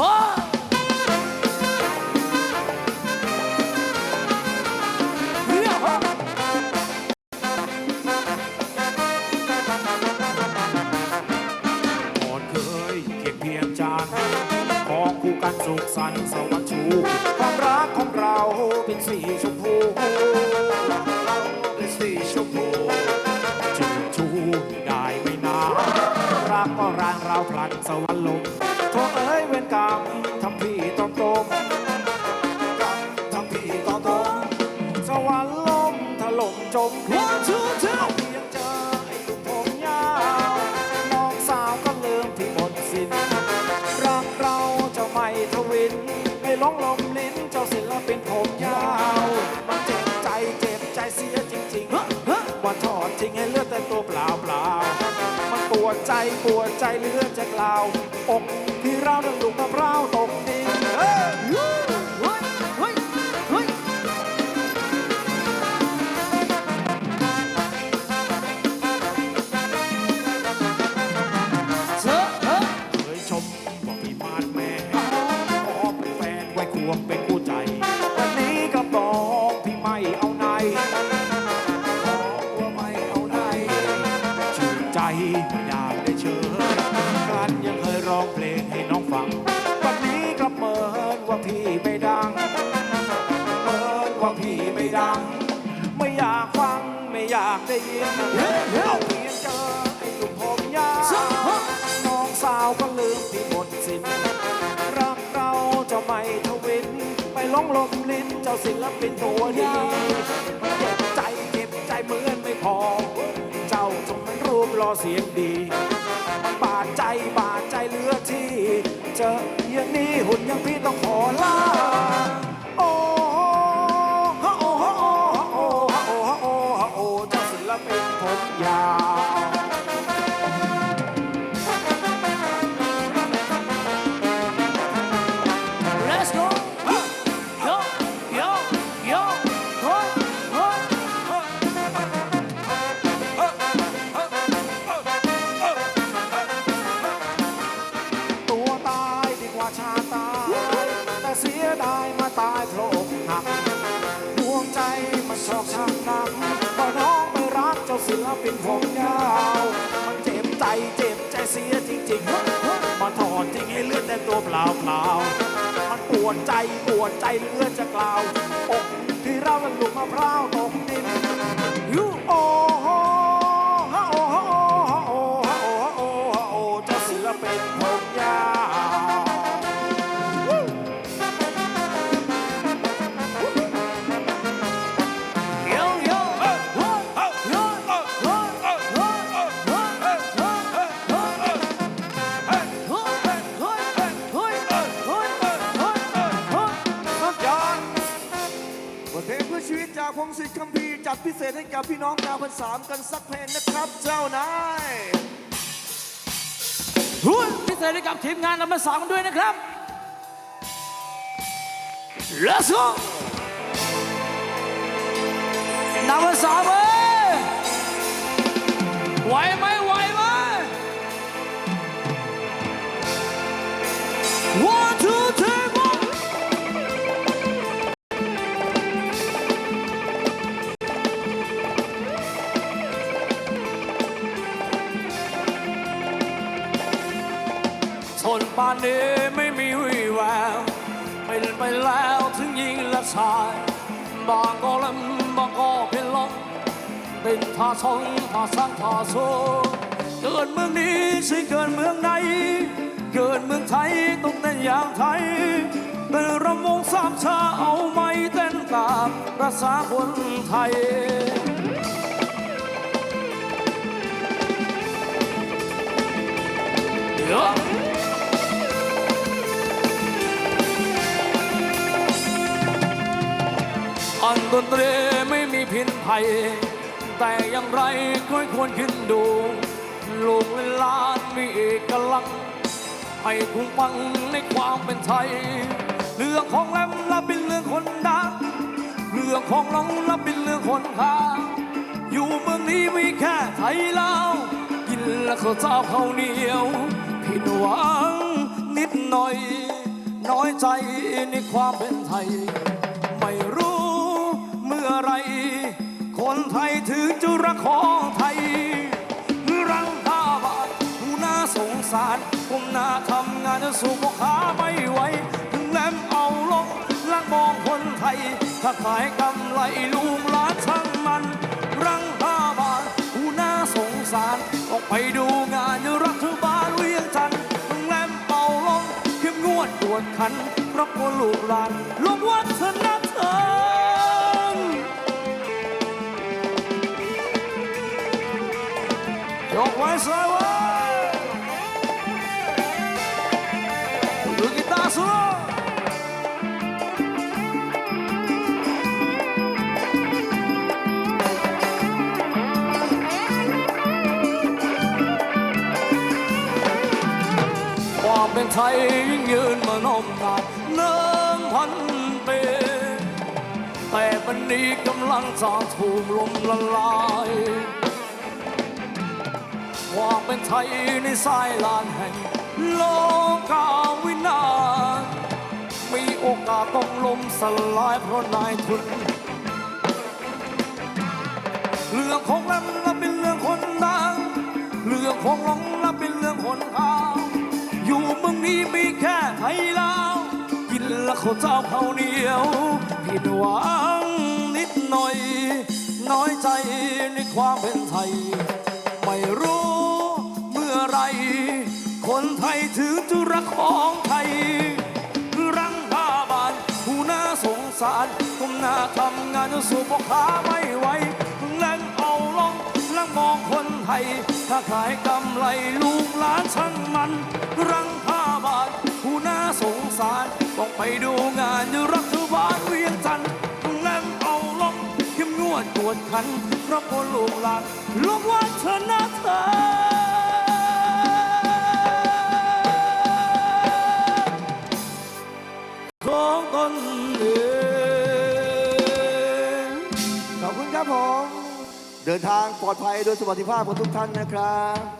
ฟ้าเฮียฮะก่อนเคยเคียงเพียงจานของคู่กันสุขสันต์สวัสดิ์ชูความรักของเราเป็นสีชมพูเป็นสีชมพูจูบชูได้ไม่นานรักก็ ไม่หลงลมลิ้นเจ้าศิลปินผมยาว มันเจ็บใจเจ็บใจเสียจริงๆว่าทอดทิ้งให้เหลือดแต่ตัวเปล่าเปล่าๆมันปวดใจปวดใจเหลือจะกล่าวอกที่เราดังลูกมะพร้าวตกดิน อยากได้ยินเอาเพียงเจอไอ้ลูกผมยาวน้องสาวก็ลืมที่หมดสิ้นรักเราจะไม่ทวิน ไปหลงลมลิ้นเจ้าศิลปินตัวดีเจ็บใจเจ็บใจเหมือนไม่พอ เจ้าจงมันรูปรอเสียงดี ตายเพราะอกหักดวงใจมันชอกช้ำน้ำก็น้องไม่รักเจ้าศิลปินผมยาว มันเจ็บใจเจ็บใจเสียจริงๆมันถอดจริงให้เลือดแต่ตัวเปล่าเปล่ามันปวดใจปวดใจเลือดจะกล่าวอกที่เราเป็นลูกมะพร้าวตกดินยูโอ้ วิตจากพงศิษฐ์คัมภีร์จัดพิเศษให้กับพี่น้องชาวพันสามกันสักเพลงนะครับ เจ้านายหุ้ยพิเศษให้กับทีมงานเรามาสามด้วยนะครับ Let's go นำมาสามเว้ยไหวไหมไหวไหม One ชนป่านนี้ไม่มีวี่แววเป็นไปแล้วถึงยิงและชาย บางก็ลำบางก็เป็นลมเป็นท่าชงท่าสางท่าโซเกิดเมืองนี้ใช่เกิดเมืองไหนเกิดเมืองไทยต้องเต้นอย่างไทยเป็นรำวงสามชาเอาไม้เต้นตามภาษาคนไทย นดนตรีไม่มีพินภัย แต่อย่างไรก็ควรขึ้นดู ลูกและหลานมีเอกลักษณ์ให้คุ้มฟังในความเป็นไทย เรื่องของแรมและเป็นเรื่องคนดังเรื่องของน้องและเป็นเรื่องคนหาอยู่เมืองนี้มีแค่ไทยลาวกินแล้วข้าวเจ้าเขาเหนียวผิดหวังนิดหน่อย น้อยใจในความเป็นไทย ไร คนไทยถึงจะรักของไทย รังห้าบาทผู้น่าสงสารผมน่าทำงานสู้พ่อค้าไม่ไหวถึงแลมเอาลงลังมองคนไทย ถ้าขายกำไรลูกหลานช่างมัน รังห้าบาทผู้น่าสงสารออกไปดูงานรัฐบาลเวียงจันทร์ถึงแลมเป่าลงเข้มงวดกวดขันเพราะกลัวลูกหลานลงวัฒนธรรม มานมนานเนิ่นพันปีแต่บันนี้กำลังจะถูกลมละลาย ความเป็นไทยในสายลานแห่งโลกาวินาศมีโอกาสต้องล้มสลายเพราะนายทุนเรื่องของลำและเป็นเรื่องคนดังเรื่องของหลงและเป็นเรื่องคนเอาอยู่เมืองนี้มีแค่ไทยลาวกินและข้าวเจ้าข้าเหนียวผิดหวังนิดหน่อย น้อยใจในความเป็นไทย ไม่รู้ ถึงจะรักของไทย รังหาบานผู้น่าสงสารก้มหน้าทำงานจนสู้พ่อค้าไม่ไหวแล่นเอาลงล้วมองคนไทย ถ้าขายกำไรลูกหลานช่างมัน รังห้าบาทผู้น่าสงสารต้องไปดูงานอยู่รัฐบาลเวียงจันทร์แล่นเอาลงเข้มงวดกวดขันเพราะคนลูกหลานลูกวัฒนธรรม เดินทางปลอดภัยโดยสวัสดิภาพของทุกท่านนะครับ